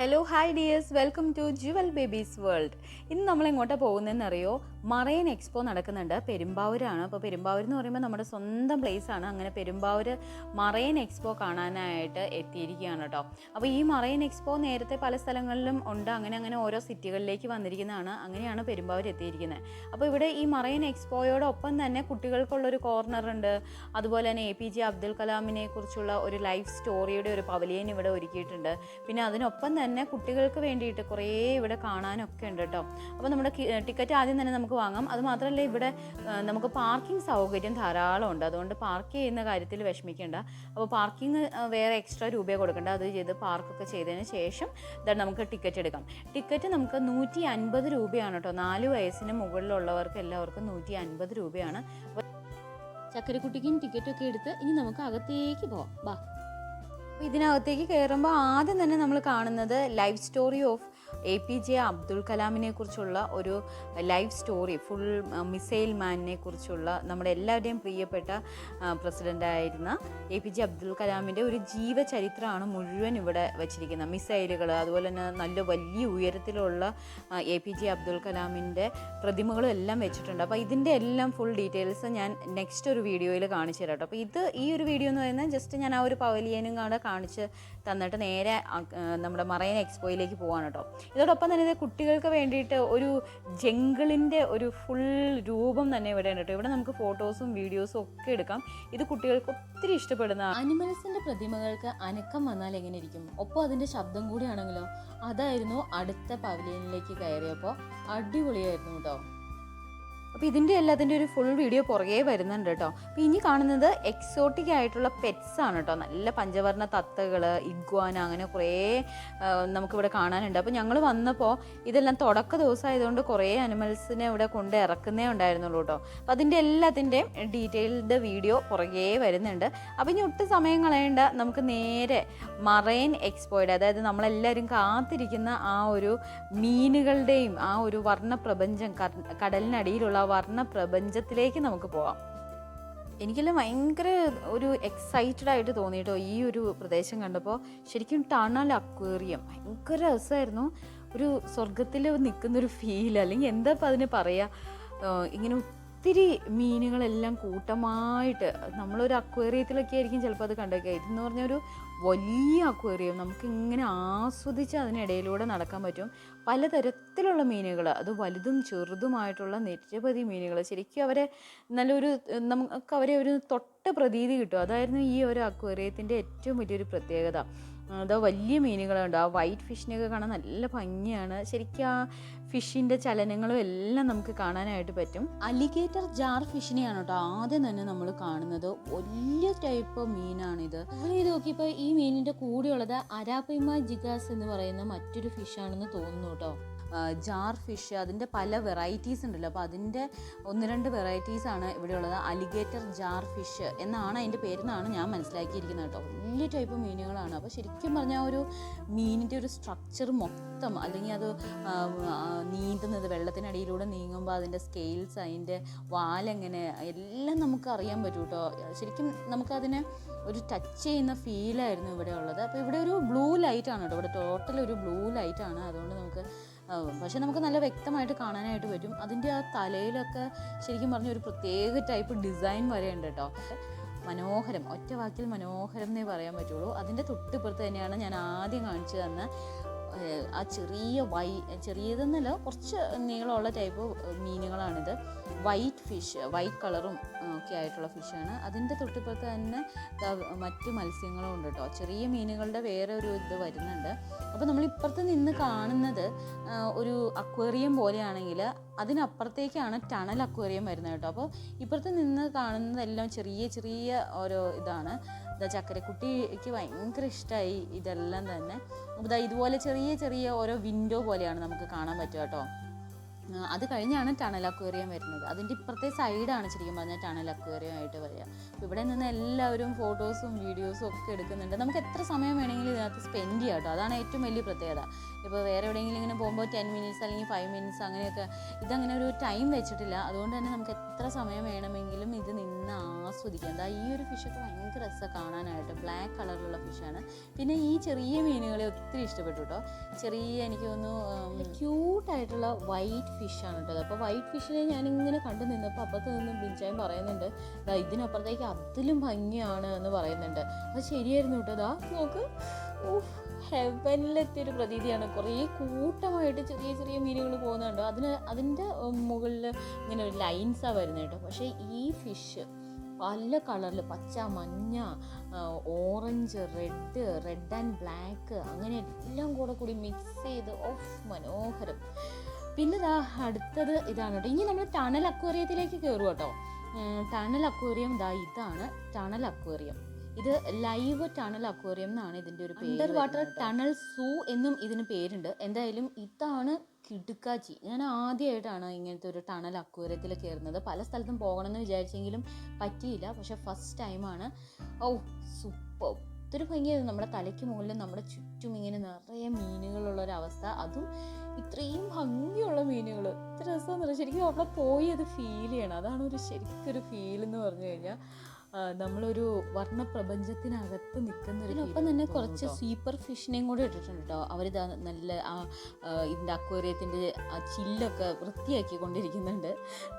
Hello hi dears welcome to jewel babies world ഇന്ന് നമ്മൾ എങ്ങോട്ടാണ് പോകുന്നതെന്ന് അറിയോ? മറൈൻ എക്സ്പോ നടക്കുന്നുണ്ട്. പെരുമ്പാവൂരാണ്. അപ്പോൾ പെരുമ്പാവൂർ എന്ന് പറയുമ്പോൾ നമ്മുടെ സ്വന്തം പ്ലേസ് ആണ്. അങ്ങനെ പെരുമ്പാവൂർ മറൈൻ എക്സ്പോ കാണാനായിട്ട് എത്തിയിരിക്കുകയാണ് കേട്ടോ. അപ്പോൾ ഈ മറൈൻ എക്സ്പോ നേരത്തെ പല സ്ഥലങ്ങളിലും ഉണ്ട്. അങ്ങനെ അങ്ങനെ ഓരോ സിറ്റികളിലേക്ക് വന്നിരിക്കുന്നതാണ്. അങ്ങനെയാണ് പെരുമ്പാവൂർ എത്തിയിരിക്കുന്നത്. അപ്പോൾ ഇവിടെ ഈ മറൈൻ എക്സ്പോയോടൊപ്പം തന്നെ കുട്ടികൾക്കുള്ളൊരു കോർണറുണ്ട് അതുപോലെ തന്നെ എ പി ജെ അബ്ദുൽ കലാമിനെ കുറിച്ചുള്ള ഒരു ലൈഫ് സ്റ്റോറിയുടെ ഒരു പവലിയൻ ഇവിടെ ഒരുക്കിയിട്ടുണ്ട്. പിന്നെ അതിനൊപ്പം തന്നെ കുട്ടികൾക്ക് വേണ്ടിയിട്ട് കുറേ ഇവിടെ കാണാനൊക്കെ ഉണ്ട് കേട്ടോ. അപ്പോൾ നമ്മുടെ ടിക്കറ്റ് ആദ്യം തന്നെ നമുക്ക് വാങ്ങാം. അത് മാത്രമല്ല ഇവിടെ നമുക്ക് പാർക്കിംഗ് സൗകര്യം ധാരാളം ഉണ്ട്. അതുകൊണ്ട് പാർക്ക് ചെയ്യുന്ന കാര്യത്തിൽ വിഷമിക്കേണ്ട. അപ്പോൾ പാർക്കിംഗ് വേറെ എക്സ്ട്രാ രൂപയെ കൊടുക്കേണ്ട. അത് ചെയ്ത് പാർക്കൊക്കെ ചെയ്തതിന് ശേഷം ഇതാണ് നമുക്ക് ടിക്കറ്റ് എടുക്കാം. ടിക്കറ്റ് നമുക്ക് നൂറ്റി അൻപത് രൂപയാണ് കേട്ടോ. നാല് വയസ്സിന് മുകളിലുള്ളവർക്ക് എല്ലാവർക്കും നൂറ്റി അൻപത് രൂപയാണ്. ചക്കരക്കുട്ടിക്കും ടിക്കറ്റൊക്കെ എടുത്ത് ഇനി നമുക്ക് അകത്തേക്ക് പോവാം. ബാ. ഇതിനകത്തേക്ക് കയറുമ്പോൾ ആദ്യം തന്നെ നമ്മൾ കാണുന്നത് life story of A P J Abdul കലാമിനെ കുറിച്ചുള്ള ഒരു ലൈഫ് സ്റ്റോറി ഫുൾ മിസൈൽ മാനിനെ കുറിച്ചുള്ള നമ്മുടെ എല്ലാവരുടെയും പ്രിയപ്പെട്ട പ്രസിഡന്റായിരുന്ന എ പി ജെ അബ്ദുൽ കലാമിന്റെ ഒരു ജീവചരിത്രമാണ് മുഴുവൻ ഇവിടെ വച്ചിരിക്കുന്നത്. മിസൈലുകൾ അതുപോലെ തന്നെ നല്ല വലിയ ഉയരത്തിലുള്ള എ പി ജെ അബ്ദുൽ കലാമിന്റെ പ്രതിമകളും എല്ലാം വെച്ചിട്ടുണ്ട്. അപ്പോൾ ഇതിന്റെ എല്ലാം ഫുൾ ഡീറ്റെയിൽസ് ഞാൻ നെക്സ്റ്റ് ഒരു വീഡിയോയിൽ കാണിച്ചു തരാം കേട്ടോ അപ്പോൾ ഇത് ഈ ഒരു വീഡിയോ എന്ന് പറയുന്നത് ജസ്റ്റ് ഞാൻ ആ ഒരു പവലിയനും കൂടെ കാണിച്ച് തന്നിട്ട് നേരെ നമ്മുടെ മറൈൻ എക്സ്പോയിലേക്ക് പോവാണ് കേട്ടോ. ഇതോടൊപ്പം തന്നെ ഇത് കുട്ടികൾക്ക് വേണ്ടിയിട്ട് ഒരു ജംഗിളിന്റെ ഒരു ഫുൾ രൂപം തന്നെ ഇവിടെ ഉണ്ട് കേട്ടോ. ഇവിടെ നമുക്ക് ഫോട്ടോസും വീഡിയോസും ഒക്കെ എടുക്കാം. ഇത് കുട്ടികൾക്ക് ഒത്തിരി ഇഷ്ടപ്പെടുന്ന അനിമൽസിന്റെ പ്രതിമകൾക്ക് അനക്കം വന്നാൽ എങ്ങനെ ഇരിക്കും? ഒപ്പം അതിന്റെ ശബ്ദം കൂടിയാണെങ്കിലോ? അതായിരുന്നു അടുത്ത പവലിയനിലേക്ക് കയറിയപ്പോൾ അടിപൊളിയായിരുന്നു കേട്ടോ. അപ്പോൾ ഇതിന്റെ എല്ലാത്തിന്റെ ഒരു ഫുൾ വീഡിയോ പുറകെ വരുന്നുണ്ട് കേട്ടോ. അപ്പോൾ ഇനി കാണുന്നത് എക്സോട്ടിക് ആയിട്ടുള്ള പെറ്റ്സ് ആണ് കേട്ടോ. നല്ല പഞ്ചവർണ തത്തകൾ ഇഗ്വാന അങ്ങനെ കുറേ നമുക്കിവിടെ കാണാനുണ്ട്. അപ്പോൾ ഞങ്ങൾ വന്നപ്പോൾ ഇതെല്ലാം തുടക്ക ദിവസമായതുകൊണ്ട് കുറേ അനിമൽസിനെ ഇവിടെ കൊണ്ട് ഇറക്കുന്നേ ഉണ്ടായിരുന്നുള്ളൂ കേട്ടോ. അപ്പോൾ അതിന്റെ എല്ലാത്തിന്റെയും ഡീറ്റെയിൽഡ് വീഡിയോ പുറകെ വരുന്നുണ്ട്. അപ്പോൾ ഇനി ഒട്ടും സമയം കളയേണ്ട നമുക്ക് നേരെ മറൈൻ എക്സ്പോയുടെ അതായത് നമ്മളെല്ലാവരും കാത്തിരിക്കുന്ന ആ ഒരു മീനുകളുടെയും ആ ഒരു വർണ പ്രപഞ്ചം കടലിനടിയിലുള്ള ആ വർണപ്രപഞ്ചത്തിലേക്ക് നമുക്ക് പോവാം. എനിക്കെല്ലാം ഭയങ്കര ഒരു എക്സൈറ്റഡ് ആയിട്ട് തോന്നിയിട്ടോ ഈ ഒരു പ്രദേശം കണ്ടപ്പോൾ ശരിക്കും ടണൽ അക്വേറിയം. ഭയങ്കര രസമായിരുന്നു ഒരു സ്വർഗത്തിൽ നിൽക്കുന്നൊരു ഫീൽ അല്ലെങ്കിൽ എന്താ ഇപ്പം അതിന് പറയുക ഇങ്ങനെ ഒത്തിരി മീനുകളെല്ലാം കൂട്ടമായിട്ട് നമ്മളൊരു അക്വേറിയത്തിലൊക്കെ ആയിരിക്കും ചിലപ്പോൾ അത് കണ്ടേക്കുക. ഇതെന്ന് പറഞ്ഞാൽ ഒരു വലിയ അക്വേറിയം. നമുക്ക് ഇങ്ങനെ ആസ്വദിച്ച് അതിനിടയിലൂടെ നടക്കാൻ പറ്റും. പലതരത്തിലുള്ള മീനുകൾ അത് വലുതും ചെറുതുമായിട്ടുള്ള നിരവധി മീനുകൾ. ശരിക്കും അവരെ നല്ലൊരു നമുക്ക് അവരെ ഒരു തൊട്ട പ്രതീതി കിട്ടും. അതായിരുന്നു ഈ ഒരു അക്വേറിയത്തിന്റെ ഏറ്റവും വലിയൊരു പ്രത്യേകത. അത് വലിയ മീനുകളുണ്ട് ആ വൈറ്റ് ഫിഷിനെയൊക്കെ കാണാൻ നല്ല ഭംഗിയാണ്. ശരിക്കും ആ ഫിഷിന്റെ ചലനങ്ങളും എല്ലാം നമുക്ക് കാണാനായിട്ട് പറ്റും. അലിഗേറ്റർ ജാർ ഫിഷിനെയാണ് കേട്ടോ ആദ്യം തന്നെ നമ്മൾ കാണുന്നത്. വലിയ ടൈപ്പ് മീനാണിത്. നമ്മൾ ഇത് നോക്കിയപ്പോൾ ഈ മീനിന്റെ കൂടെയുള്ളത് അരാപ്പിമ ജിഗാസ് എന്ന് പറയുന്ന മറ്റൊരു ഫിഷാണെന്ന് തോന്നുന്നു കേട്ടോ. ജാർ ഫിഷ് അതിന്റെ പല വെറൈറ്റീസ് ഉണ്ടല്ലോ. അപ്പോൾ അതിന്റെ ഒന്ന് രണ്ട് വെറൈറ്റീസ് ആണ് ഇവിടെ ഉള്ളത് അലിഗേറ്റർ ജാർ ഫിഷ് എന്നാണ് അതിന്റെ പേരെന്നാണ് ഞാൻ മനസ്സിലാക്കിയിരിക്കുന്നത് കേട്ടോ. വലിയ ടൈപ്പ് മീനുകളാണ്. അപ്പോൾ ശരിക്കും പറഞ്ഞാൽ ഒരു മീനിന്റെ ഒരു സ്ട്രക്ചർ മൊത്തം അല്ലെങ്കിൽ അത് നീന്തുന്നത് വെള്ളത്തിനടിയിലൂടെ നീങ്ങുമ്പോൾ അതിന്റെ സ്കെയിൽസ് അതിന്റെ വാലെങ്ങനെ എല്ലാം നമുക്ക് അറിയാൻ പറ്റും കേട്ടോ. ശരിക്കും നമുക്കതിനെ ഒരു ടച്ച് ചെയ്യുന്ന ഫീലായിരുന്നു ഇവിടെ ഉള്ളത്. അപ്പോൾ ഇവിടെ ഒരു ബ്ലൂ ലൈറ്റ് ആണ് കേട്ടോ. ഇവിടെ ടോട്ടൽ ഒരു ബ്ലൂ ലൈറ്റ് ആണ്. അതുകൊണ്ട് നമുക്ക് പക്ഷെ നമുക്ക് നല്ല വ്യക്തമായിട്ട് കാണാനായിട്ട് പറ്റും. അതിന്റെ ആ തലയിലൊക്കെ ശരിക്കും പറഞ്ഞ ഒരു പ്രത്യേക ടൈപ്പ് ഡിസൈൻ വരെ ഉണ്ട് കേട്ടോ. മനോഹരം ഒറ്റ വാക്കിൽ മനോഹരം എന്നേ പറയാൻ പറ്റുള്ളൂ. അതിന്റെ തൊട്ടിപ്പുറത്ത് തന്നെയാണ് ഞാൻ ആദ്യം കാണിച്ചു തന്ന ആ ചെറിയ വൈ ചെറിയതെന്നല്ല കുറച്ച് നീളമുള്ള ടൈപ്പ് മീനുകളാണിത്. വൈറ്റ് ഫിഷ് വൈറ്റ് കളറും ഒക്കെ ആയിട്ടുള്ള ഫിഷാണ് അതിന്റെ തൊട്ടിപ്പുറത്ത് തന്നെ മറ്റു മത്സ്യങ്ങളും ഉണ്ട് കേട്ടോ ചെറിയ മീനുകളുടെ വേറെ ഒരു ഇത് വരുന്നുണ്ട്. അപ്പോൾ നമ്മൾ ഇപ്പുറത്ത് നിന്ന് കാണുന്നത് ഒരു അക്വേറിയം പോലെയാണെങ്കിൽ അതിനപ്പുറത്തേക്കാണ് ടണൽ അക്വേറിയം വരുന്നത് കേട്ടോ അപ്പോൾ ഇപ്പുറത്ത് നിന്ന് കാണുന്നതെല്ലാം ചെറിയ ചെറിയ ഓരോ ഇതാണ്. ഇതാ ചക്കരക്കുട്ടിക്ക് ഭയങ്കര ഇഷ്ടമായി ഇതെല്ലാം തന്നെ. അപ്പോൾ ഇതാ ഇതുപോലെ ചെറിയ ചെറിയ ഓരോ വിൻഡോ പോലെയാണ് നമുക്ക് കാണാൻ പറ്റുക കേട്ടോ അത് കഴിഞ്ഞാണ് ടണൽ അക്വേറിയം വരുന്നത്. അതിന്റെ ഇപ്പുറത്തെ സൈഡാണ് ശരിക്കും പറഞ്ഞാൽ ടണൽ അക്വേറിയം ആയിട്ട് വരിക. ഇവിടെ നിന്ന് എല്ലാവരും ഫോട്ടോസും വീഡിയോസും ഒക്കെ എടുക്കുന്നുണ്ട്. നമുക്ക് എത്ര സമയം വേണമെങ്കിലും ഇതിനകത്ത് സ്പെൻഡ് ചെയ്യാം കേട്ടോ. അതാണ് ഏറ്റവും വലിയ പ്രത്യേകത. ഇപ്പോൾ വേറെ എവിടെയെങ്കിലും ഇങ്ങനെ പോകുമ്പോൾ ടെൻ മിനിറ്റ്സ് അല്ലെങ്കിൽ ഫൈവ് മിനിറ്റ്സ് അങ്ങനെയൊക്കെ ഇതങ്ങനെ ഒരു ടൈം വെച്ചിട്ടില്ല. അതുകൊണ്ട് തന്നെ നമുക്ക് എത്ര സമയം വേണമെങ്കിലും ഇത് നിന്ന് ആസ്വദിക്കാം. എന്താ ഈ ഒരു ഫിഷൊക്കെ ഭയങ്കര രസമാണ് കാണാനായിട്ട്. ബ്ലാക്ക് കളറിലുള്ള ഫിഷാണ് പിന്നെ ഈ ചെറിയ മീനുകളെ ഒത്തിരി ഇഷ്ടപ്പെട്ടു കേട്ടോ ചെറിയ എനിക്ക് തോന്നുന്നു ക്യൂട്ടായിട്ടുള്ള വൈറ്റ് ഫിഷാണ് കേട്ടോ അപ്പോൾ വൈറ്റ് ഫിഷിനെ ഞാനിങ്ങനെ കണ്ടു നിന്നപ്പോൾ അപ്പുറത്ത് നിന്ന് ബിഞ്ചായും പറയുന്നുണ്ട് ദാ ഇതിനപ്പുറത്തേക്ക് അതിലും ഭംഗിയാണ് എന്ന് പറയുന്നുണ്ട്. അത് ശരിയായിരുന്നു കേട്ടോ ദാ നോക്ക്. ഓഹ് ഹെവനിലെത്തിയൊരു പ്രതീതിയാണ്. കുറേ കൂട്ടമായിട്ട് ചെറിയ ചെറിയ മീനുകൾ പോകുന്നുണ്ട്. അതിന് അതിന്റെ മുകളിൽ ഇങ്ങനെ ഒരു ലൈൻസാണ് വരുന്നത് കേട്ടോ. പക്ഷേ ഈ ഫിഷ് പല കളറിൽ പച്ച മഞ്ഞ orange red red and black അങ്ങനെ എല്ലാം കൂടെ കൂടി മിക്സ് ചെയ്ത് ഓഫ് മനോഹരം. പിന്നെ ഇതാ അടുത്തത് ഇതാണ് കേട്ടോ. ഇനി നമ്മൾ ടണൽ അക്വേറിയത്തിലേക്ക് കയറും കേട്ടോ. ടണൽ അക്വേറിയം ഇതാ ഇതാണ് ടണൽ അക്വേറിയം ഇത് ലൈവ് ടണൽ അക്വേറിയം എന്നാണ് ഇതിന്റെ ഒരു പേര് അണ്ടർ വാട്ടർ ടണൽ സൂ എന്നും ഇതിന് പേരുണ്ട്. എന്തായാലും ഇതാണ് കിടുക്കാച്ചി. ഞാൻ ആദ്യമായിട്ടാണ് ഇങ്ങനത്തെ ഒരു ടണൽ അക്വേറിയത്തിൽ കയറുന്നത്. പല സ്ഥലത്തും പോകണമെന്ന് വിചാരിച്ചെങ്കിലും പറ്റിയില്ല. പക്ഷെ ഫസ്റ്റ് ടൈമാണ് ഓ സൂപ്പർ. ഒത്തിരി ഭംഗിയായിരുന്നു. നമ്മുടെ തലയ്ക്ക് മുകളിൽ നമ്മുടെ ചുറ്റും ഇങ്ങനെ നിറയെ മീനുകളുള്ള ഒരു അവസ്ഥ. അതും ഇത്രയും ഭംഗിയുള്ള മീനുകൾ. ഇത്ര രസമെന്ന് പറഞ്ഞാൽ ശരിക്കും അവിടെ പോയി അത് ഫീൽ ചെയ്യണം. അതാണ് ഒരു ശരിക്കൊരു ഫീൽ എന്ന് പറഞ്ഞു കഴിഞ്ഞാൽ. നമ്മളൊരു വർണ പ്രപഞ്ചത്തിനകത്ത് നിൽക്കുന്ന ഒപ്പം തന്നെ കുറച്ച് സൂപ്പർ ഫിഷിനെയും കൂടെ ഇട്ടിട്ടുണ്ട്? കേട്ടോ അവരിതാ നല്ല ആ ഇതിന്റെ അക്വേറിയത്തിന്റെ ആ ചില്ലൊക്കെ വൃത്തിയാക്കി കൊണ്ടിരിക്കുന്നുണ്ട്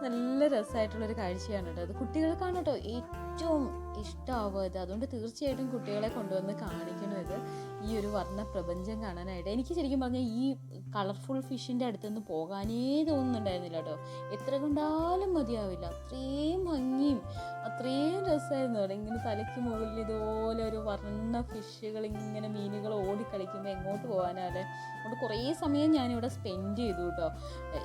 നല്ല രസമായിട്ടുള്ളൊരു കാഴ്ചയാണ് കേട്ടോ അത് കുട്ടികൾക്കാണ് കേട്ടോ ഏറ്റവും ഇഷ്ടമാവുക ഇത് അതുകൊണ്ട് തീർച്ചയായിട്ടും കുട്ടികളെ കൊണ്ടുവന്ന് കാണിക്കണം ഇത്. ഈ ഒരു വർണ പ്രപഞ്ചം കാണാനായിട്ട്. എനിക്ക് ശരിക്കും പറഞ്ഞാൽ ഈ കളർഫുൾ ഫിഷിന്റെ അടുത്തുനിന്ന് പോകാനേ തോന്നുന്നുണ്ടായിരുന്നില്ല കേട്ടോ എത്ര കണ്ടാലും മതിയാവില്ല. അത്രയും ഭംഗിയും രസമായിരുന്നു. അവിടെ ഇങ്ങനെ തലയ്ക്ക് മുകളിൽ ഇതുപോലെ ഒരു വർണ ഫിഷുകൾ ഇങ്ങനെ മീനുകൾ ഓടിക്കളിക്കുമ്പോൾ എങ്ങോട്ട് പോകാനാണ് അതുകൊണ്ട് കുറേ സമയം ഞാനിവിടെ സ്പെൻഡ് ചെയ്തു കേട്ടോ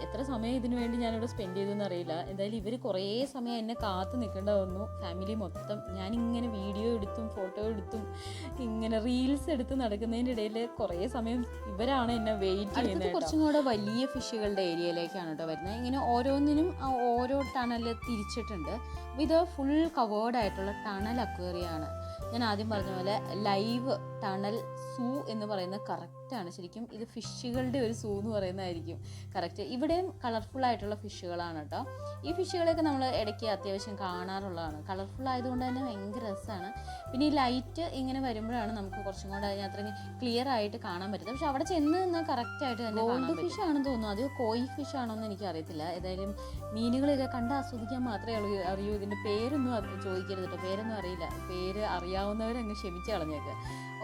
എത്ര സമയം ഇതിനു വേണ്ടി ഞാനിവിടെ സ്പെൻഡ് ചെയ്തു എന്നറിയില്ല എന്തായാലും ഇവർ കുറേ സമയം എന്നെ കാത്തു നിൽക്കേണ്ട വന്നു ഫാമിലി മൊത്തം ഞാനിങ്ങനെ വീഡിയോ എടുത്തും ഫോട്ടോ എടുത്തും ഇങ്ങനെ റീൽസ് എടുത്ത് നടക്കുന്നതിന്റെ ഇടയിൽ കുറേ സമയം ഇവരാണ് എന്നെ വെയിറ്റ് ചെയ്യുന്നത് കുറച്ചും കൂടെ വലിയ ഫിഷുകളുടെ ഏരിയയിലേക്കാണ് കേട്ടോ വരുന്നത്. ഇങ്ങനെ ഓരോന്നിനും ഓരോ ടണൽ തിരിച്ചിട്ടുണ്ട്. ഇത് ഫുൾ കവേർഡ് ആയിട്ടുള്ള ടണൽ അക്വേറിയാണ്. ഞാൻ ആദ്യം പറഞ്ഞ പോലെ ലൈവ് ടണൽ സൂ എന്ന് പറയുന്നത് കറക്റ്റാണ് ശരിക്കും ഇത് ഫിഷുകളുടെ ഒരു സൂ എന്ന് പറയുന്നതായിരിക്കും. കറക്റ്റ് ഇവിടെയും കളർഫുൾ ആയിട്ടുള്ള ഫിഷുകളാണ് കേട്ടോ ഈ ഫിഷുകളെയൊക്കെ നമ്മൾ ഇടയ്ക്ക് അത്യാവശ്യം കാണാറുള്ളതാണ്. കളർഫുൾ ആയതുകൊണ്ട് തന്നെ ഭയങ്കര രസമാണ്. പിന്നെ ഈ ലൈറ്റ് ഇങ്ങനെ വരുമ്പോഴാണ് നമുക്ക് കുറച്ചും കൂടെ അതിനകത്ത് ക്ലിയർ ആയിട്ട് കാണാൻ പറ്റുന്നത്. പക്ഷെ അവിടെ ചെന്ന് നിന്നാൽ കറക്റ്റായിട്ട് തന്നെ ഗോൾഡ് ഫിഷ് ആണെന്ന് തോന്നുന്നു. അത് കോയി ഫിഷ് ആണോ എന്ന് എനിക്ക് അറിയത്തില്ല. ഏതായാലും മീനുകളൊക്കെ കണ്ട് ആസ്വദിക്കാൻ മാത്രമേ ഉള്ളൂ. അറിയൂ ഇതിന്റെ പേരൊന്നും ചോദിക്കരുത് കേട്ടോ പേരൊന്നും അറിയില്ല. പേര് അറിയാവുന്നവരങ്ങ് ക്ഷമിച്ച് കളഞ്ഞേക്ക്.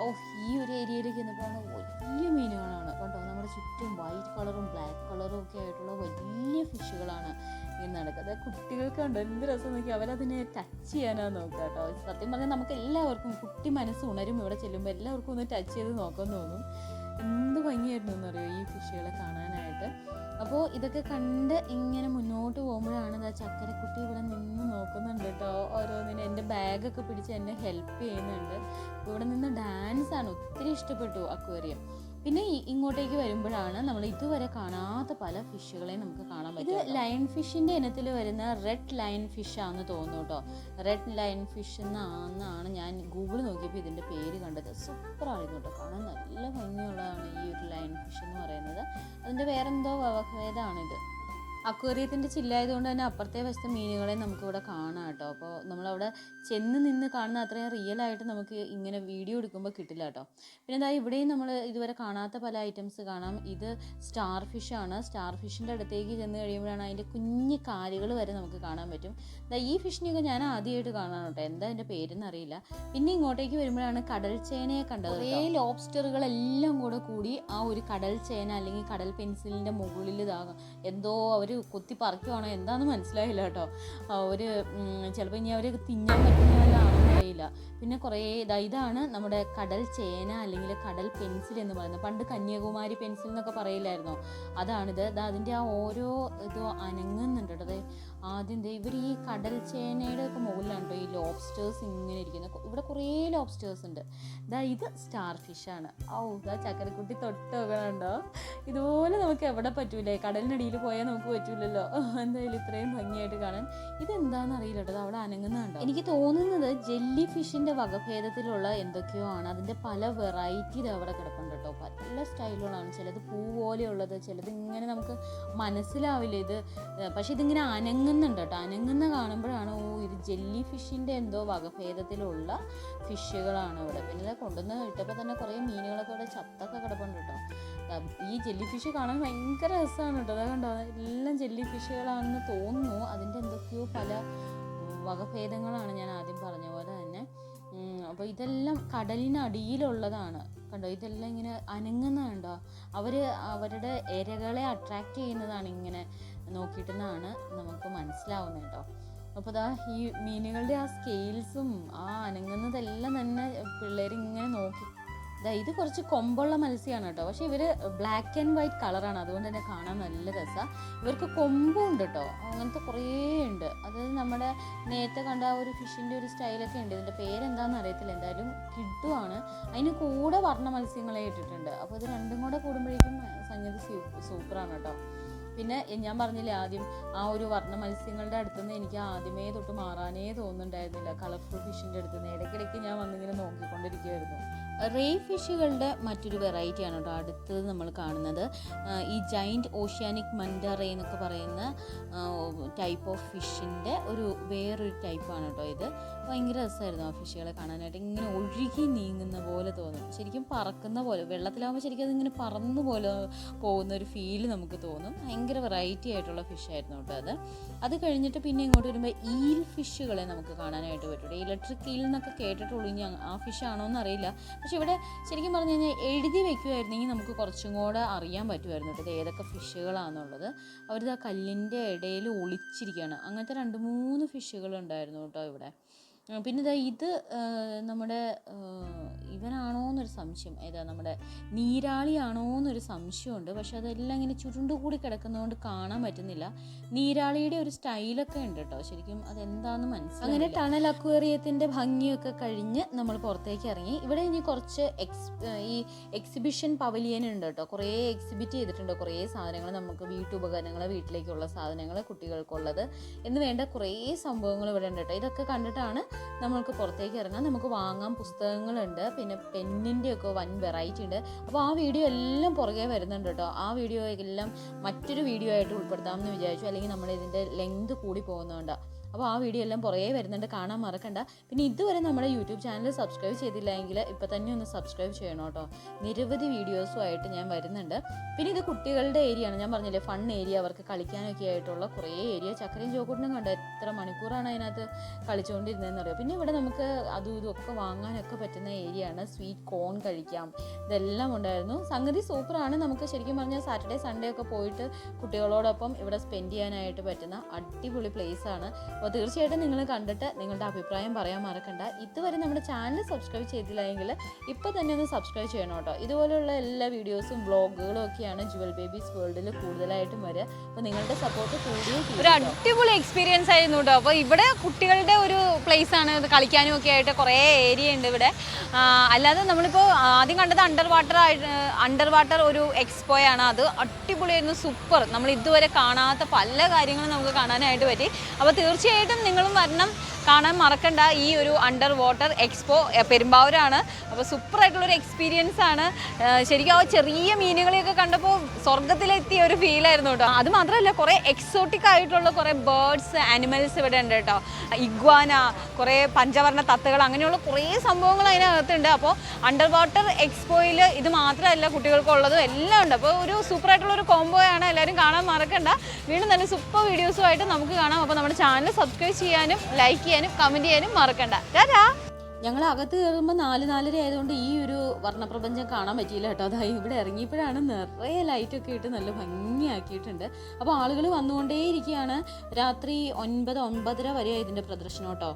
ഓ ഈ ഒരു ഏരിയയിലേക്ക് ചെന്നപ്പോൾ വലിയ മീനുകളാണ് കണ്ടോ നമ്മുടെ ചുറ്റും വൈറ്റ് കളറും ബ്ലാക്ക് കളറും ഒക്കെ ആയിട്ടുള്ള വലിയ ഫിഷുകളാണ് ഇങ്ങനെ നടക്കുന്നത്. കുട്ടികൾക്ക് കണ്ടോ എന്ത് രസം നോക്കി അവരതിനെ ടച്ച് ചെയ്യാനാ നോക്കുക കേട്ടോ. സത്യം പറഞ്ഞാൽ നമുക്ക് എല്ലാവർക്കും കുട്ടി മനസ്സ് ഉണരും ഇവിടെ ചെല്ലുമ്പോൾ എല്ലാവർക്കും ഒന്ന് ടച്ച് ചെയ്ത് നോക്കാൻ തോന്നും. എന്ത് ഭംഗിയായിരുന്നു എന്നറിയോ ഈ ഫിഷുകളെ കാണാനായിട്ട്. അപ്പോൾ ഇതൊക്കെ കണ്ട് ഇങ്ങനെ മുന്നോട്ട് പോകുമ്പോഴാണ് ആ ചക്കരക്കുട്ടി ഇവിടെ നിന്ന് നോക്കുന്നുണ്ട് കേട്ടോ. ഓരോന്നിനും എന്റെ ബാഗൊക്കെ പിടിച്ച് എന്നെ ഹെൽപ്പ് ചെയ്യുന്നുണ്ട്. ഇവിടെ നിന്ന് ഡാൻസാണ് ഒത്തിരി ഇഷ്ടപ്പെട്ടു അക്വേറിയം. പിന്നെ ഇങ്ങോട്ടേക്ക് വരുമ്പോഴാണ് നമ്മൾ ഇതുവരെ കാണാത്ത പല ഫിഷുകളെയും നമുക്ക് കാണാൻ പറ്റും ഇത് ലയൺ ഫിഷിന്റെ ഇനത്തിൽ വരുന്ന റെഡ് ലയൺ ഫിഷ് ആണെന്ന് തോന്നുന്നു കേട്ടോ. റെഡ് ലയൺ ഫിഷ് എന്നാണ് ഞാൻ ഗൂഗിൾ നോക്കിയപ്പോൾ ഇതിന്റെ പേര് കണ്ടത്. സൂപ്പറായിരുന്നു കേട്ടോ. കാണാൻ നല്ല ഭംഗിയുള്ളതാണ് ഈ ഒരു ലയൺ ഫിഷ് എന്ന് പറയുന്നത്. അതിന്റെ വേറെന്തോ വകഭേദമാണിത് അക്വേറിയത്തിന്റെ ചില്ലായതുകൊണ്ട് തന്നെ അപ്പുറത്തെ വശത്തെ മീനുകളെ നമുക്കിവിടെ കാണാം കേട്ടോ. അപ്പോൾ നമ്മളവിടെ ചെന്ന് നിന്ന് കാണുന്ന അത്രയും റിയൽ ആയിട്ട് നമുക്ക് ഇങ്ങനെ വീഡിയോ എടുക്കുമ്പോൾ കിട്ടില്ല കേട്ടോ. പിന്നെ ഇതാ ഇവിടെയും നമ്മൾ ഇതുവരെ കാണാത്ത പല ഐറ്റംസ് കാണാം. ഇത് സ്റ്റാർ ഫിഷാണ് സ്റ്റാർ ഫിഷിന്റെ അടുത്തേക്ക് ചെന്ന് കഴിയുമ്പോഴാണ് അതിന്റെ കുഞ്ഞു കാലുകൾ വരെ നമുക്ക് കാണാൻ പറ്റും. ദാ ഈ ഫിഷിനെയൊക്കെ ഞാൻ ആദ്യമായിട്ട് കാണാൻ കേട്ടോ. എന്താ അതിന്റെ പേരെന്ന് അറിയില്ല. പിന്നെ ഇങ്ങോട്ടേക്ക് വരുമ്പോഴാണ് കടൽ ചേനയെ കണ്ടത് കുറേ ലോബ്സ്റ്ററുകളെല്ലാം കൂടെ കൂടി ആ ഒരു കടൽ ചേന അല്ലെങ്കിൽ കടൽ പെൻസിലിന്റെ മുകളിൽ ഇതാകും എന്തോ അവർ കൊത്തി പറിക്കുവാണോ എന്താണെന്ന് മനസ്സിലായില്ല കേട്ടോ. ഒരു ചിലപ്പോൾ ഇനി അവർ തിന്നാൻ പറ്റുന്നതല്ലാണെന്ന് അറിയില്ല. പിന്നെ കുറേ ഇതാ ഇതാണ് നമ്മുടെ കടൽ ചേന അല്ലെങ്കിൽ കടൽ പെൻസിൽ എന്ന് പറയുന്നത്. പണ്ട് കന്യാകുമാരി പെൻസിൽ എന്നൊക്കെ പറയില്ലായിരുന്നോ? അതാണിത്. ഇതാ അതിന്റെ ആ ഓരോ ഇതോ അനങ്ങുന്നുണ്ട് കേട്ടോ. അതെ ആദ്യം ഇവർ ഈ കടൽ ചേനയുടെ ഒക്കെ മുകളിലാണ് കേട്ടോ ഈ ലോബ്സ്റ്റേഴ്സ് ഇങ്ങനെ ഇരിക്കുന്നത്. ഇവിടെ കുറേ ലോബ്സ്റ്റേഴ്സ് ഉണ്ട്. ദാ ഇത് സ്റ്റാർ ഫിഷാണ് ഓ ഇതാ ചക്കരക്കുട്ടി തൊട്ട് നോക്കണുണ്ടോ ഇതുപോലെ നമുക്ക് എവിടെ പറ്റൂലേ? കടലിനടിയിൽ പോയാൽ നമുക്ക് പറ്റൂലല്ലോ. എന്തായാലും ഇത്രയും ഭംഗിയായിട്ട് കാണാൻ. ഇതെന്താണെന്ന് അറിയില്ല കേട്ടോ. അവിടെ അനങ്ങുന്നുണ്ടോ? എനിക്ക് തോന്നുന്നത് ജെല്ലി ഫിഷിന്റെ വകഭേദത്തിലുള്ള എന്തൊക്കെയോ ആണ്. അതിന്റെ പല വെറൈറ്റി ഇത് അവിടെ കിടപ്പുണ്ട് കേട്ടോ. പല സ്റ്റൈലുകളാണ് ചിലത് പൂ പോലെയുള്ളത് ചിലത് ഇങ്ങനെ നമുക്ക് മനസ്സിലാവില്ല ഇത്. പക്ഷേ ഇതിങ്ങനെ അനങ്ങുന്നുണ്ട് കേട്ടോ. അനങ്ങുന്ന കാണുമ്പോഴാണ് ഓ ഇത് ജെല്ലി ഫിഷിന്റെ എന്തോ വകഭേദത്തിലുള്ള ഫിഷുകളാണ് ഇവിടെ. പിന്നെ കൊണ്ടുവന്ന് ഇട്ടപ്പോൾ തന്നെ കുറേ മീനുകളൊക്കെ ഇവിടെ ചത്തൊക്കെ കിടപ്പുണ്ട് കേട്ടോ. ഈ ജെല്ലി ഫിഷ് കാണാൻ ഭയങ്കര രസമാണ് കേട്ടോ. അതാ കണ്ടോ എല്ലാം ജെല്ലി ഫിഷുകളാണെന്ന് തോന്നുന്നു. അതിന്റെ എന്തൊക്കെയോ പല വകഭേദങ്ങളാണ് ഞാൻ ആദ്യം പറഞ്ഞ പോലെ തന്നെ. അപ്പോൾ ഇതെല്ലാം കടലിനടിയിലുള്ളതാണ്. കണ്ടോ ഇതെല്ലാം ഇങ്ങനെ അനങ്ങുന്ന കണ്ടോ അവർ അവരുടെ ഇരകളെ അട്രാക്റ്റ് ചെയ്യുന്നതാണ് ഇങ്ങനെ നോക്കിയിട്ടെന്നാണ് നമുക്ക് മനസ്സിലാവുന്നത് കേട്ടോ. അപ്പോൾ ദാ ഈ മീനുകളുടെ ആ സ്കെയിൽസും ആ അനങ്ങുന്നതെല്ലാം തന്നെ പിള്ളേർ ഇങ്ങനെ നോക്കി. ദാ ഇത് കുറച്ച് കൊമ്പുള്ള മത്സ്യമാണ് കേട്ടോ. പക്ഷേ ഇവർ ബ്ലാക്ക് ആൻഡ് വൈറ്റ് കളറാണ് അതുകൊണ്ട് തന്നെ കാണാൻ നല്ല രസമാണ് ഇവർക്ക് കൊമ്പും ഉണ്ട് കേട്ടോ. അങ്ങനത്തെ കുറേ ഉണ്ട്. അത് നമ്മുടെ നേരത്തെ കണ്ട ആ ഒരു ഫിഷിന്റെ ഒരു സ്റ്റൈലൊക്കെ ഉണ്ട്. ഇതിന്റെ പേരെന്താണെന്ന് അറിയത്തില്ല. എന്തായാലും കിഡുവാണ് അതിന് കൂടെ വർണ മത്സ്യങ്ങളെ ഇട്ടിട്ടുണ്ട്. അപ്പോൾ ഇത് രണ്ടും കൂടെ കൂടുമ്പോഴേക്കും സംഗതി സൂപ്പറാണ് കേട്ടോ. പിന്നെ ഞാൻ പറഞ്ഞില്ലേ ആദ്യം ആ ഒരു വർണ മത്സ്യങ്ങളുടെ അടുത്തുനിന്ന് എനിക്ക് ആദ്യമേ തൊട്ട് മാറാനേ തോന്നുന്നുണ്ടായിരുന്നില്ല. കളർഫുൾ ഫിഷിന്റെ അടുത്തുനിന്ന്. ഇടയ്ക്കിടയ്ക്ക് ഞാൻ വന്നിങ്ങനെ നോക്കിക്കൊണ്ടിരിക്കുമായിരുന്നു റേ ഫിഷുകളുടെ മറ്റൊരു വെറൈറ്റിയാണ് കേട്ടോ അടുത്തത് നമ്മൾ കാണുന്നത്. ഈ ജൈന്റ് ഓഷ്യാനിക് മണ്ട റേ എന്നൊക്കെ പറയുന്ന ടൈപ്പ് ഓഫ് ഫിഷിന്റെ ഒരു വേറൊരു ടൈപ്പാണ് കേട്ടോ ഇത്. ഭയങ്കര രസമായിരുന്നു ആ ഫിഷുകളെ കാണാനായിട്ട്. ഇങ്ങനെ ഒഴുകി നീങ്ങുന്ന പോലെ തോന്നും. ശരിക്കും പറക്കുന്ന പോലെ വെള്ളത്തിലാകുമ്പോൾ ശരിക്കും അതിങ്ങനെ പറന്നു പോലെ പോകുന്ന ഒരു ഫീൽ നമുക്ക് തോന്നും. ഭയങ്കര വെറൈറ്റി ആയിട്ടുള്ള ഫിഷായിരുന്നു കേട്ടോ അത്. അത് കഴിഞ്ഞിട്ട് പിന്നെ ഇങ്ങോട്ട് വരുമ്പോൾ ഈൽ ഫിഷുകളെ നമുക്ക് കാണാനായിട്ട് പറ്റും. ഇലക്ട്രിക് ഈൽ എന്നൊക്കെ കേട്ടിട്ടുള്ളൂ ഇനി ആ ഫിഷ് ആണോ എന്ന് അറിയില്ല. പക്ഷെ ഇവിടെ ശരിക്കും പറഞ്ഞു കഴിഞ്ഞാൽ എഴുതി വെക്കുമായിരുന്നെങ്കിൽ നമുക്ക് കുറച്ചും കൂടെ അറിയാൻ പറ്റുമായിരുന്നു. കേട്ടോ ഏതൊക്കെ ഫിഷുകളാണെന്നുള്ളത്. അവരിത് ആ കല്ലിന്റെ ഇടയിൽ ഒളിച്ചിരിക്കുകയാണ്. അങ്ങനത്തെ രണ്ട് മൂന്ന് ഫിഷുകൾ ഉണ്ടായിരുന്നു കേട്ടോ ഇവിടെ. പിന്നെ ഇതാ ഇത് നമ്മുടെ ഇവനാണോ എന്നൊരു സംശയം. ഏതാ നമ്മുടെ നീരാളിയാണോ എന്നൊരു സംശയമുണ്ട്. പക്ഷെ അതെല്ലാം ഇങ്ങനെ ചുരുണ്ടുകൂടി കിടക്കുന്നതുകൊണ്ട് കാണാൻ പറ്റുന്നില്ല. നീരാളിയുടെ ഒരു സ്റ്റൈലൊക്കെ ഉണ്ട് കേട്ടോ. ശരിക്കും അതെന്താന്ന് മനസ്സിലായി അങ്ങനെ ടണൽ അക്വേറിയത്തിന്റെ ഭംഗിയൊക്കെ കഴിഞ്ഞ് നമ്മൾ പുറത്തേക്ക് ഇറങ്ങി. ഇവിടെ ഇനി കുറച്ച് എക്സ് ഈ എക്സിബിഷൻ പവലിയൻ ഉണ്ട് കേട്ടോ. കുറേ എക്സിബിറ്റ് ചെയ്തിട്ടുണ്ട്. കുറേ സാധനങ്ങൾ നമുക്ക് വീട്ടുപകരണങ്ങൾ വീട്ടിലേക്കുള്ള സാധനങ്ങൾ കുട്ടികൾക്കുള്ളത് എന്ന് വേണ്ട കുറേ സംഭവങ്ങൾ ഇവിടെ ഉണ്ട് കേട്ടോ. ഇതൊക്കെ കണ്ടിട്ടാണ് നമ്മൾക്ക് പുറത്തേക്ക് ഇറങ്ങാം. നമുക്ക് വാങ്ങാൻ പുസ്തകങ്ങളുണ്ട്. പിന്നെ പെന്നിന്റെയൊക്കെ വൻ വെറൈറ്റി ഉണ്ട്. അപ്പോൾ ആ വീഡിയോ എല്ലാം പുറകെ വരുന്നുണ്ട് കേട്ടോ. ആ വീഡിയോ എല്ലാം മറ്റൊരു വീഡിയോ ആയിട്ട് ഉൾപ്പെടുത്താമെന്ന് വിചാരിച്ചു. അല്ലെങ്കിൽ നമ്മൾ ഇതിന്റെ ലെങ്ത് കൂടി പോകുന്നതുകൊണ്ടാണ് അപ്പോൾ ആ വീഡിയോ എല്ലാം പുറകെ വരുന്നുണ്ട് കാണാൻ മറക്കണ്ട. പിന്നെ ഇതുവരെ നമ്മുടെ യൂട്യൂബ് ചാനൽ സബ്സ്ക്രൈബ് ചെയ്തില്ലെങ്കിൽ ഇപ്പം തന്നെ ഒന്ന് സബ്സ്ക്രൈബ് ചെയ്യണം കേട്ടോ. നിരവധി വീഡിയോസുമായിട്ട് ഞാൻ വരുന്നുണ്ട്. പിന്നെ ഇത് കുട്ടികളുടെ ഏരിയ ആണ്. ഞാൻ പറഞ്ഞില്ലേ ഫൺ ഏരിയ അവർക്ക് കളിക്കാനൊക്കെ ആയിട്ടുള്ള കുറേ ഏരിയ ചക്കരയും ചോക്കൂട്ടിനും കണ്ട? എത്ര മണിക്കൂറാണ് അതിനകത്ത് കളിച്ചുകൊണ്ടിരുന്നതെന്ന് അറിയാം? പിന്നെ ഇവിടെ നമുക്ക് അതും ഇതും വാങ്ങാനൊക്കെ പറ്റുന്ന ഏരിയ ആണ്. സ്വീറ്റ് കോൺ കഴിക്കാം. ഇതെല്ലാം ഉണ്ടായിരുന്നു. സംഗതി സൂപ്പറാണ് നമുക്ക് ശരിക്കും പറഞ്ഞാൽ സാറ്റർഡേ സൺഡേ ഒക്കെ പോയിട്ട് കുട്ടികളോടൊപ്പം ഇവിടെ സ്പെൻഡ് ചെയ്യാനായിട്ട് പറ്റുന്ന അടിപൊളി പ്ലേസ് ആണ്. അപ്പോൾ തീർച്ചയായിട്ടും നിങ്ങൾ കണ്ടിട്ട് നിങ്ങളുടെ അഭിപ്രായം പറയാൻ മറക്കണ്ട. ഇതുവരെ നമ്മുടെ ചാനൽ സബ്സ്ക്രൈബ് ചെയ്തില്ലെങ്കിൽ ഇപ്പോൾ തന്നെ ഒന്ന് സബ്സ്ക്രൈബ് ചെയ്യണം കേട്ടോ. ഇതുപോലെയുള്ള എല്ലാ വീഡിയോസും വ്ളോഗുകളും ഒക്കെയാണ് ജുവൽ ബേബീസ് വേൾഡിൽ കൂടുതലായിട്ടും വരിക. അപ്പോൾ നിങ്ങളുടെ സപ്പോർട്ട് കൂടിയേ ഒരു അടിപൊളി എക്സ്പീരിയൻസ് ആയിരുന്നു കേട്ടോ. അപ്പോൾ ഇവിടെ കുട്ടികളുടെ ഒരു പ്ലേസ് ആണ്. കളിക്കാനും ഒക്കെ ആയിട്ട് കുറേ ഏരിയ ഉണ്ട് ഇവിടെ. അല്ലാതെ നമ്മളിപ്പോൾ ആദ്യം കണ്ടത് അണ്ടർ വാട്ടർ അണ്ടർ വാട്ടർ ഒരു എക്സ്പോയാണ് അത്. അടിപൊളിയായിരുന്നു സൂപ്പർ നമ്മൾ ഇതുവരെ കാണാത്ത പല കാര്യങ്ങളും നമുക്ക് കാണാനായിട്ട് പറ്റി. അപ്പോൾ തീർച്ചയായിട്ടും നിങ്ങളും വരണം. കാണാൻ മറക്കണ്ട ഈ ഒരു അണ്ടർ വാട്ടർ എക്സ്പോ പെരുമ്പാവൂരാണ്. അപ്പോൾ സൂപ്പറായിട്ടുള്ളൊരു എക്സ്പീരിയൻസ് ആണ്. ശരിക്കും ആ ചെറിയ മീനുകളെയൊക്കെ കണ്ടപ്പോൾ സ്വർഗത്തിലെത്തിയ ഒരു ഫീലായിരുന്നു കേട്ടോ. അത് മാത്രമല്ല കുറേ എക്സോട്ടിക് ആയിട്ടുള്ള കുറേ ബേർഡ്സ് ആനിമൽസ് ഇവിടെ ഉണ്ട് കേട്ടോ. ഇഗ്വാന കുറേ പഞ്ചവർണ തത്തകൾ അങ്ങനെയുള്ള കുറേ സംഭവങ്ങൾ അതിനകത്തുണ്ട്. അപ്പോൾ അണ്ടർ വാട്ടർ എക്സ്പോയിൽ ഇത് മാത്രമല്ല കുട്ടികൾക്കുള്ളതും എല്ലാം ഉണ്ട്. അപ്പോൾ ഒരു സൂപ്പറായിട്ടുള്ള ഒരു ആണ്. എല്ലാവരും കാണാൻ മറക്കണ്ട. വീണ്ടും നല്ല സൂപ്പർ വീഡിയോസുമായിട്ട് നമുക്ക് കാണാം. അപ്പോൾ നമ്മുടെ ചാനൽ സബ്സ്ക്രൈബ് ചെയ്യാനും ലൈക്ക് ചെയ്യാനും കമന്റ് ചെയ്യാനും മറക്കണ്ട. ടാറ്റാ ഞങ്ങൾ അകത്ത് കയറുമ്പോൾ നാല് നാലര ആയതുകൊണ്ട് ഈ ഒരു വർണപ്രപഞ്ചം കാണാൻ പറ്റിയില്ല കേട്ടോ. അതായത് ഇവിടെ ഇറങ്ങിയപ്പോഴാണ് നിറയെ ലൈറ്റൊക്കെ ഇട്ട് നല്ല ഭംഗിയാക്കിയിട്ടുണ്ട്. അപ്പോൾ ആളുകൾ വന്നുകൊണ്ടേയിരിക്കുകയാണ് രാത്രി ഒൻപത് ഒൻപതര വരെ ഇതിന്റെ പ്രദർശനം കേട്ടോ.